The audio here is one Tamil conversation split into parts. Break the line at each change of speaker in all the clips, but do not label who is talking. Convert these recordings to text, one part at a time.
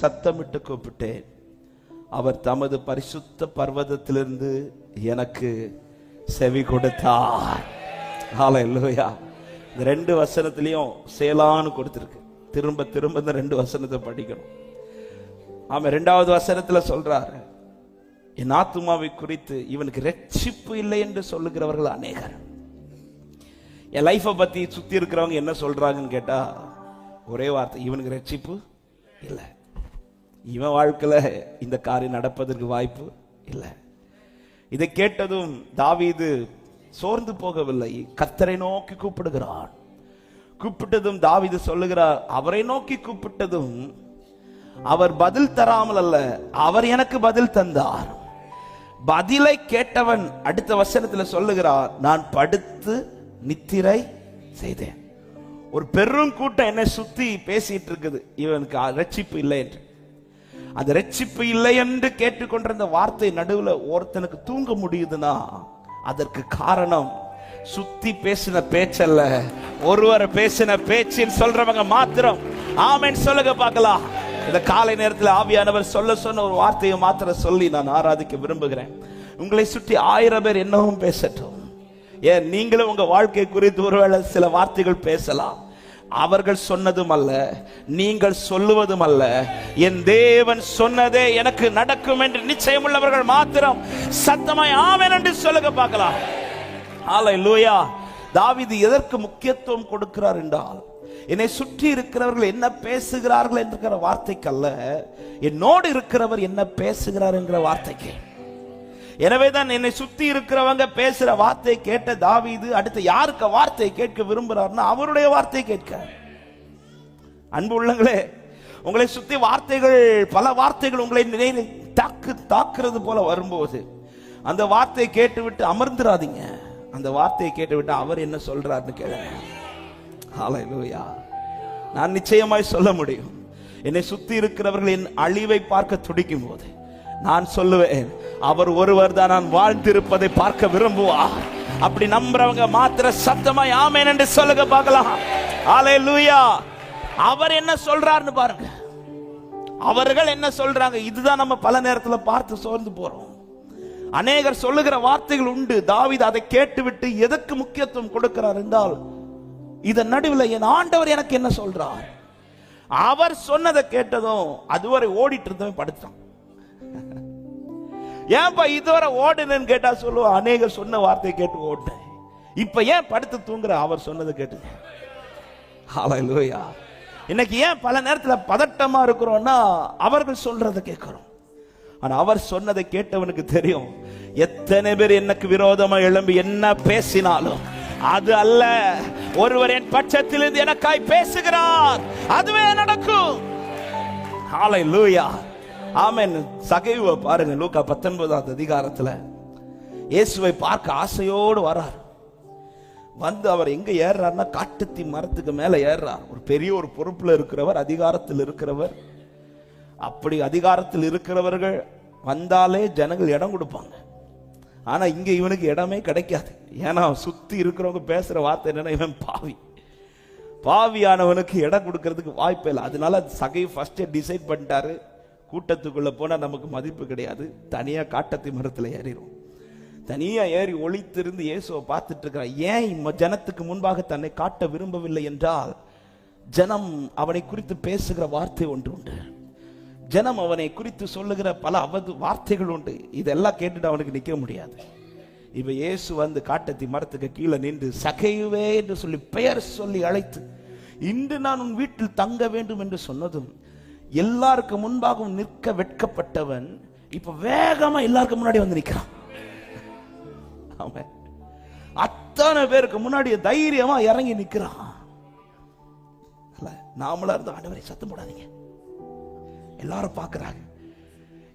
சத்தமிட்டு கூப்பிட்டேன். அவர் தமது பரிசுத்த பர்வதத்திலிருந்து எனக்கு செவி கொடுத்தார். இல்லையா இந்த ரெண்டு வசனத்திலையும் சேலான்னு கொடுத்துருக்கு. திரும்ப திரும்ப இந்த ரெண்டு வசனத்தை படிக்கணும். ஆமாம் ரெண்டாவது வசனத்துல சொல்றாரு என் ஆத்துமாவை குறித்து இவனுக்கு ரட்சிப்பு இல்லை என்று சொல்லுகிறவர்கள் அநேகர். என் லைஃப்பை பற்றி சுற்றி இருக்கிறவங்க என்ன சொல்கிறாங்கன்னு கேட்டால் ஒரே வார்த்தை இவனுக்கு ரட்சிப்பு இல்லை. இவன் வாழ்க்கையில் இந்த காரியம் நடப்பதற்கு வாய்ப்பு இல்லை. இதை கேட்டதும் தாவீது சோர்ந்து போகவில்லை. கத்தரை நோக்கி கூப்பிடுகிறான். கூப்பிட்டதும் தாவீது சொல்லுகிறார் அவரை நோக்கி கூப்பிட்டதும் அவர் பதில் தராமல் அல்ல அவர் எனக்கு பதில் தந்தார். பதிலை கேட்டவன் அடுத்த வசனத்தில் சொல்லுகிறார் நான் படுத்து நித்திரை செய்தேன். ஒரு பெரும் கூட்டம் என்னை சுத்தி பேசிட்டு இருக்குது. இவனுக்கு ரட்சிப்பு இல்லை என்று. அந்த ரட்சிப்பு இல்லை என்று கேட்டுக்கொண்டிருந்த வார்த்தை நடுவில் ஒருத்தனுக்கு தூங்க முடியுதுன்னா அதற்கு காரணம் சுத்தி பேசின பேச்சல்ல ஒருவர் பேசின பேச்சின் சொல்றவங்க மாத்திரம். ஆமேன் சொல்லுங்க பார்க்கலாம். இந்த காலை நேரத்தில் ஆவியானவர் சொல்ல சொன்ன ஒரு வார்த்தையை மாத்திரம் சொல்லி நான் ஆராதிக்க விரும்புகிறேன். உங்களை சுற்றி ஆயிரம் பேர் என்னவும் பேசட்டும். ஏன் நீங்களும் உங்க வாழ்க்கை குறித்து ஒருவேளை சில வார்த்தைகள் பேசலாம். அவர்கள் சொன்னதும் அல்ல நீங்கள் சொல்லுவதும் அல்ல என் தேவன் சொன்னதே எனக்கு நடக்கும் என்று நிச்சயம் உள்ளவர்கள் மாத்திரம் சத்தமாய் ஆவேன் என்று சொல்லுங்க பார்க்கலாம். ஹalleluya தாவீது எதற்கு முக்கியத்துவம் கொடுக்கிறார் என்றால் என்னை சுற்றி இருக்கிறவர்கள் என்ன பேசுகிறார்கள் என்கிற வார்த்தைக்கு அல்ல என்னோடு இருக்கிறவர் என்ன பேசுகிறார் என்கிற வார்த்தைக்கு. எனவே தான் என்னை சுத்தி இருக்கிறவங்க பேசுற வார்த்தை கேட்ட தாவீது அடுத்து யாருக்கு வார்த்தை கேட்க விரும்புறாருன்னா அவருடைய வார்த்தை கேட்க. அன்பு உள்ளங்களே உங்களை சுத்தி வார்த்தைகள் பல வார்த்தைகள் உங்களை நினைவு தாக்கு தாக்குறது போல வரும்போது அந்த வார்த்தையை கேட்டுவிட்டு அமர்ந்துராதீங்க. அந்த வார்த்தையை கேட்டுவிட்டு அவர் என்ன சொல்றாருன்னு கேளுங்க. ஹalleluya நான் நிச்சயமாய் சொல்ல முடியும். என்னை சுத்தி இருக்கிறவர்கள் என் அழிவை பார்க்க துடிக்கும் போது நான் சொல்லுவேன் அவர் ஒருவர் தான் நான் வாழ்ந்திருப்பதை பார்க்க விரும்புவார். அப்படி நம்புறவங்க மாத்திர சத்தமாய் ஆமேன் என்று சொல்லுங்க பார்க்கலாம். ஹalleluya அவர் என்ன சொல்றாருன்னு பாருங்க. அவர்கள் என்ன சொல்றாங்க? இதுதான் நம்ம பல நேரத்தில் பார்த்து சோர்ந்து போறோம். அநேகர் சொல்லுகிற வார்த்தைகள் உண்டு. தாவித அதை கேட்டுவிட்டு எதற்கு முக்கியத்துவம் கொடுக்கிறார் என்றால் இதன் நடுவில் என் ஆண்டவர் எனக்கு என்ன சொல்றார்? அவர் சொன்னதை கேட்டதும் அதுவரை ஓடிட்டு இருந்தவன் படுத்தான். ஏன்பா இதுவரை ஓடுனேன்னு கேட்டா சொல்லுவா அநேகர் சொன்ன வார்த்தையை கேட்டு ஓட்டேன் இப்ப ஏன் படுத்து தூங்குற? அவர் சொன்னதை கேட்டு ஹalleluya இன்னைக்கு ஏன் பல நேரத்துல பதட்டமா இருக்கிறோம்னா அவர்கள் சொல்றதை கேட்கிறோம். ஆனா அவர் சொன்னதை கேட்டவனுக்கு தெரியும். எத்தனை பேர் எனக்கு விரோதமா எழும்பி என்ன பேசினாலும் அது அல்ல. ஒருவர் என் பட்சத்திலிருந்து எனக்காய் பேசுகிறார். அதுவே நடக்கும். ஹalleluya ஆமென். சகைவை பாருங்க லூக்கா பத்தொன்பதாவது அதிகாரத்துல. இயேசுவை பார்க்க ஆசையோடு வரார். வந்து அவர் எங்க ஏறுறாருன்னா காட்டுத்தி மரத்துக்கு மேல ஏறுறார். ஒரு பெரிய ஒரு பொறுப்புல இருக்கிறவர் அதிகாரத்தில் இருக்கிறவர். அப்படி அதிகாரத்தில் இருக்கிறவர்கள் வந்தாலே ஜனங்கள் இடம் கொடுப்பாங்க. ஆனா இங்க இவனுக்கு இடமே கிடைக்காது. ஏன்னா சுத்தி இருக்கிறவங்க பேசுற வார்த்தை என்னன்னா இவன் பாவி. பாவியானவனுக்கு இடம் கொடுக்கறதுக்கு வாய்ப்பே இல்லை. அதனால சகை ஃபர்ஸ்டே டிசைட் பண்ணிட்டாரு. கூட்டத்துக்குள்ள போனால் நமக்கு மதிப்பு கிடையாது. தனியா காட்டத்தை மரத்தில் ஏறிடும் தனியா ஏறி ஒளித்திருந்து இயேசுவை பார்த்துட்டு இருக்கிறான் ஏன் இம்ம ஜனத்துக்கு முன்பாக தன்னை காட்ட விரும்பவில்லை என்றால் ஜனம் அவனை குறித்து பேசுகிற வார்த்தை ஒன்று உண்டு. ஜனம் அவனை குறித்து சொல்லுகிற பல அவது வார்த்தைகள் உண்டு. இதெல்லாம் கேட்டுட்டு அவனுக்கு நிற்க முடியாது. இப்ப இயேசு வந்து காட்டத்தி மரத்துக்கு கீழே நின்று சகையுவே என்று சொல்லி பெயர் சொல்லி அழைத்து இன்று நான் உன் வீட்டில் தங்க வேண்டும் என்று சொன்னதும் எல்லாருக்கு முன்பாகவும் நிற்க வெட்கப்பட்டவன் இப்ப வேகமா எல்லாருக்கும் முன்னாடி வந்து நிற்கிறான் அவன் அத்தனை பேருக்கு முன்னாடி தைரியமா இறங்கி நிக்கிறான். நாமளா இருந்த ஆண்டவரை சத்தம் போடாதீங்க. எல்லாரும் பார்க்கறாங்க.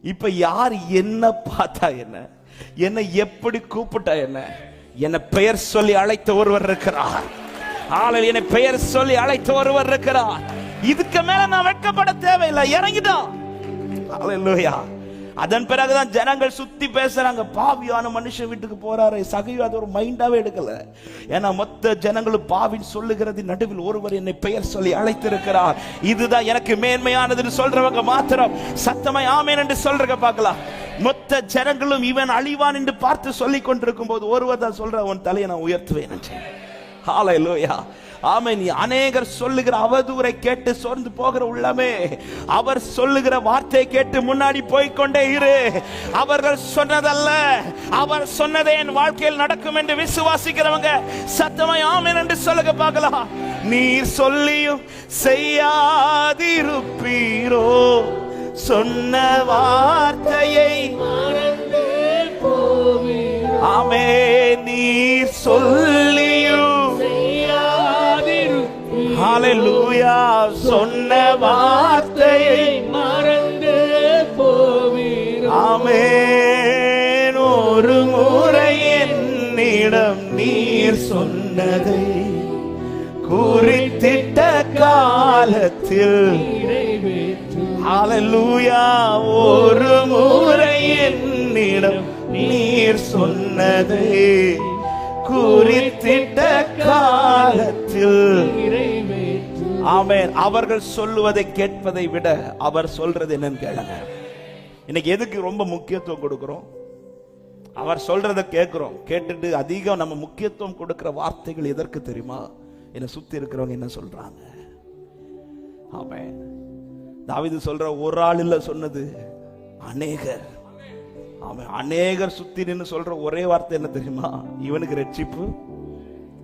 இப்ப யார் என்ன பார்த்தா என்ன? என்னை எப்படி கூப்பிட்டா என்ன? என்ன பெயர் சொல்லி அழைத்த ஒருவர் இருக்கிறார். ஆளல் என்னை பெயர் சொல்லி அழைத்த ஒருவர் இருக்கிறார். இதுக்கு மேல நான் வெட்கப்பட தேவையில்லை. இறங்கிட்டோம் ஹalleluya அதன் பிறகுதான் ஜனங்கள் சுத்தி பேசுறாங்க. பாவியான மனுஷன் வீட்டுக்கு போறாரு. சகையோ அது ஒரு மைண்டாவே எடுக்கல. ஏன்னா மொத்த ஜனங்களும் பாவின் சொல்லுகிறது நடுவில் ஒருவர் என்னை பெயர் சொல்லி அழைத்திருக்கிறார். இதுதான் எனக்கு மேன்மையானதுன்னு சொல்றவங்க மாத்திரம். சத்தமாய் ஆமேன் என்று சொல்றங்க பார்க்கலாம். மொத்த ஜனங்களும் இவன் அழிவான் என்று பார்த்து சொல்லி கொண்டிருக்கும் போது ஒருவர் தான் சொல்ற உன் தலையை நான் உயர்த்துவேன் ஹாலை லோயா ஹalleluya ஆமென். அநேகர் சொல்லுகிற அவதூறை கேட்டு சோர்ந்து போகிற உள்ளமே. அவர் சொல்லுகிற வார்த்தையை கேட்டு முன்னாடி போய்க்கொண்டே இரு. அவர்கள் சொன்னதல்ல. அவர் சொன்னதே என் வாழ்க்கையில் நடக்கும் என்று விசுவாசிக்கிறவங்க சத்தமாய் ஆமென் என்று சொல்லுங்க பார்க்கலாம். நீர் சொல்லியும் செய்யாதிருப்பீரோ. சொன்ன வார்த்தையை ஆமே நீர் சொல்லியும் ஹalleluya சொன்ன வார்த்தையை
மறந்து போவீர்
ஆமென். ஒரு முறை என்னிடம் நீர் சொன்னதை குறித்திட்ட காலத்தில் ஹalleluya ஒரு முறை என்னிடம் நீர் சொன்னதை குறித்திட்ட காலத்தில் ஆமேன். அவர்கள் சொல்லுவதை கேட்பதை விட அவர் சொல்றது என்னன்னு கேளுங்க. இன்னைக்கு எதுக்கு ரொம்ப முக்கியத்துவம் கொடுக்கிறோம்? அவர் சொல்றத கேட்கிறோம். கேட்டுட்டு அதிகம் நம்ம முக்கியத்துவம் கொடுக்கிற வார்த்தைகள் எதற்கு தெரியுமா? என்னை சுத்தி இருக்கிறவங்க என்ன சொல்றாங்க? ஆமென். தாவிது சொல்ற ஒரு ஆள் இல்ல சொன்னது அநேகர். ஆமா அநேகர் சுத்தி நின்று சொல்ற ஒரே வார்த்தை என்ன தெரியுமா? இவனுக்கு ரட்சிப்பு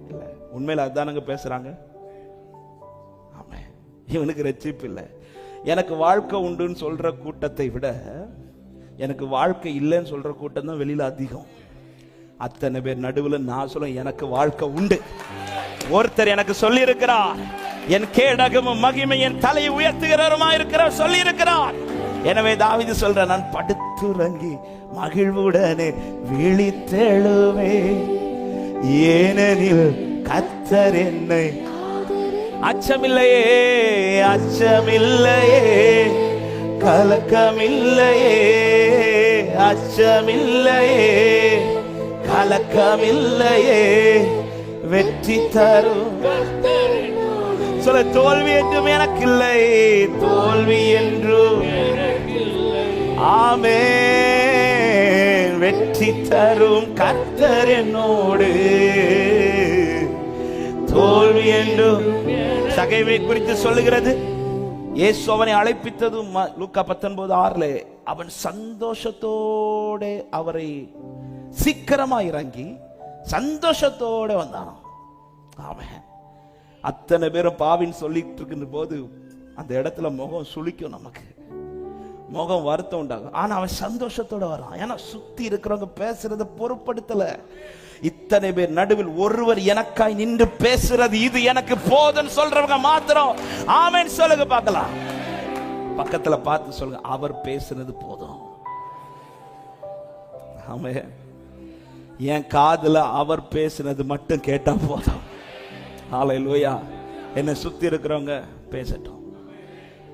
இல்லை. உண்மையில அதுதானங்க பேசுறாங்க? இவனுக்கு ரட்சிப்பு இல்லை. எனக்கு வாழ்க்கை உண்டுன்னு சொல்கிற கூட்டத்தை விட எனக்கு வாழ்க்கை இல்லைன்னு சொல்கிற கூட்டம் தான் வெளியில் அதிகம். அத்தனை பேர் நடுவில் நான் சொல்ல எனக்கு வாழ்க்கை உண்டு. ஒருத்தர் எனக்கு சொல்லி இருக்கிறார் என் கேடகமும் மகிமை என் தலையை உயர்த்துகிறவருமா இருக்கிறார் சொல்லி இருக்கிறார் எனவே தாவிது சொல்ற நான் படுத்துறங்கி மகிழ்வுடனே விழித்தெழுவே ஏனெனில் கத்தர் என்னை அச்சமில்லையே அச்சமில்லையே. கலக்கமில்லையே அச்சமில்லையே. கலக்கமில்லையே. வெற்றி தரும். சொல்ல தோல்வி என்றும் எனக்கு இல்லை தோல்வி என்றும் ஆமே வெற்றி தரும் கர்த்தர் என்னோடு. தோல்வி என்றும் சகைவை குறித்து சொல்லுகிறது. இயேசு அவனை அழைப்பித்ததும் லூக்கா பத்தொன்பது ஆறுல அவன் சந்தோஷத்தோட அவரை சீக்கிரமா இறங்கி சந்தோஷத்தோட வந்தான். ஆமென். அத்தனை பேரும் பாவின்னு சொல்லிட்டு இருக்கின்ற போது அந்த இடத்துல முகம் சுளிக்கும் நமக்கு. முகம் வருத்தம் உண்டாகும். ஆனா அவன் சந்தோஷத்தோட வரான். ஏன்னா சுத்தி இருக்கிறவங்க பேசுறத பொருட்படுத்தல. இத்தனை பேர் நடுவில் ஒருவர் எனக்காய் நின்று பேசுறது இது எனக்கு போதும்னு சொல்றவங்க மாத்திரம். ஆமேன் சொல்லுங்க பார்க்கலாம். பக்கத்துல பார்த்து சொல்லுங்க அவர் பேசுனது போதும். ஆமே. என் காதுல அவர் பேசுனது மட்டும் கேட்டா போதும். ஆலை லோயா என்னை சுத்தி இருக்கிறவங்க பேசட்டும்.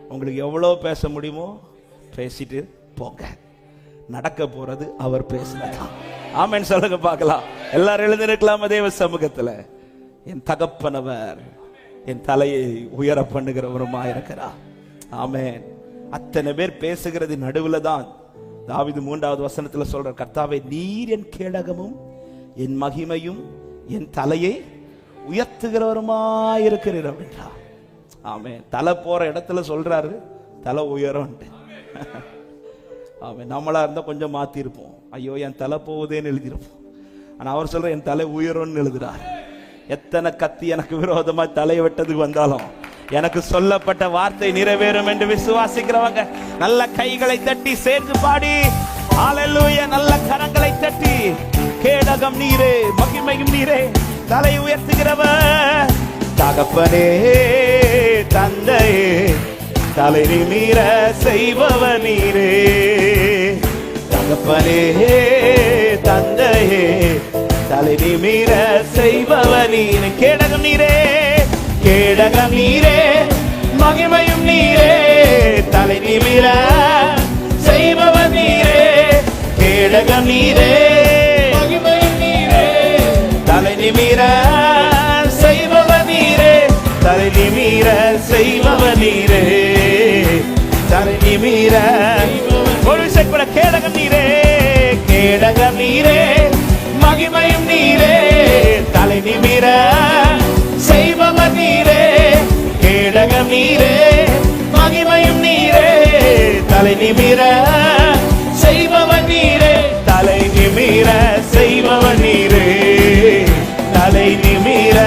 உங்களுக்கு எவ்வளவு பேச முடியுமோ பேசிட்டு போங்க. நடக்க போறது அவர் பேசினதான் ஆமேன்னு சொல்லுங்க பார்க்கலாம். எல்லாரும் எழுந்திருக்கலாம் தேவ சமூகத்துல? என் தகப்பனவர் என் தலையை உயர பண்ணுகிறவருமா இருக்கிறார். ஆமேன். அத்தனை பேர் பேசுகிறது நடுவுல தான் தாவிது மூன்றாவது வசனத்துல சொல்ற கர்த்தாவை நீர் என் கேடகமும் என் மகிமையும் என் தலையை உயர்த்துகிறவருமா இருக்கிறீர் அப்படின்றா ஆமே தலை போற இடத்துல சொல்றாரு தலை உயரம்ட்டு ஆமே நம்மளா இருந்தா கொஞ்சம் மாத்திருப்போம். ஐயோ என் தலை போகுதேன்னு எழுதியிருப்போம் ஆனால் அவர் சொல்ற என் தலை உயரும்னு எழுதுறார். எத்தனை கத்தி எனக்கு விரோதமாக தலையை வெட்டதுக்கு வந்தாலும் எனக்கு சொல்லப்பட்ட வார்த்தை நிறைவேறும் என்று விசுவாசிக்கிறவங்க நல்ல கைகளை தட்டி சேர்ந்து பாடி ஆலலூய நல்ல கரங்களை தட்டி கேடகம் நீரே மகிமையும் நீரே தலை உயர்த்துகிறவர். தகப்பனே தந்தையே தலை நிமிர செய்பவர் நீரே. தகப்பனே நிமிர செய்பவர் கேடகம் நீரே கேடகம் நீரே மகிமையும் நீரே. தலை நிமிர செய்பவர் நீரே கேடகம் நீரே
மகிமை நீரே.
தலை நிமிர செய்பவ நீரே தலை நிமிர செய்பவ நீரே. தலை நிமிர ஒரு செக்குட கேடகம் நீரே கேடகம் நீரே. மகிமையும் நீரே. தலை நிமிர செய்பவ நீரே. கேடகம் நீரே. மகிமையும் நீரே. தலை நிமிர செய்பவ நீரே. தலை நிமிர செய்பவ நீரே. தலை நிமிர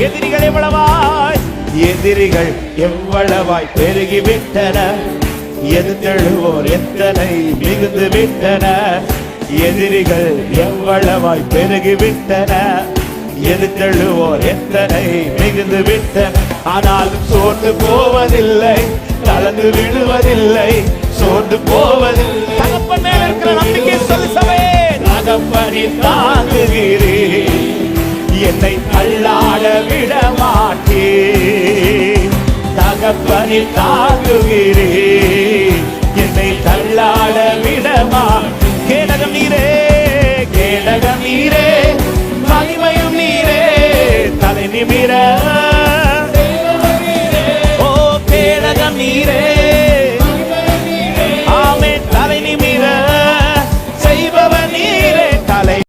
எதிரிகள் எவ்வளவாய்? எதிரிகள் எவ்வளவாய்? பெருகிவிட்டன. எதிர்த்தெழுவோர் எத்தனை மிகுந்து விட்டன எதிரிகள் எவ்வளவாய் பெருகிவிட்டன? எதிர்த்தெழுவோர் எத்தனை மிகுந்து விட்டன ஆனாலும் சோர்ந்து போவதில்லை கலந்து விடுவதில்லை சோர்ந்து போவதில்லை. தகப்பன் மேல இருக்கிற நம்பிக்கை சொல்லு சபையே தகப்பனி தாங்குகிறேன் என்னை தள்ளாட விட மாட்டேன் தகப்பனி தாங்குகிறேன்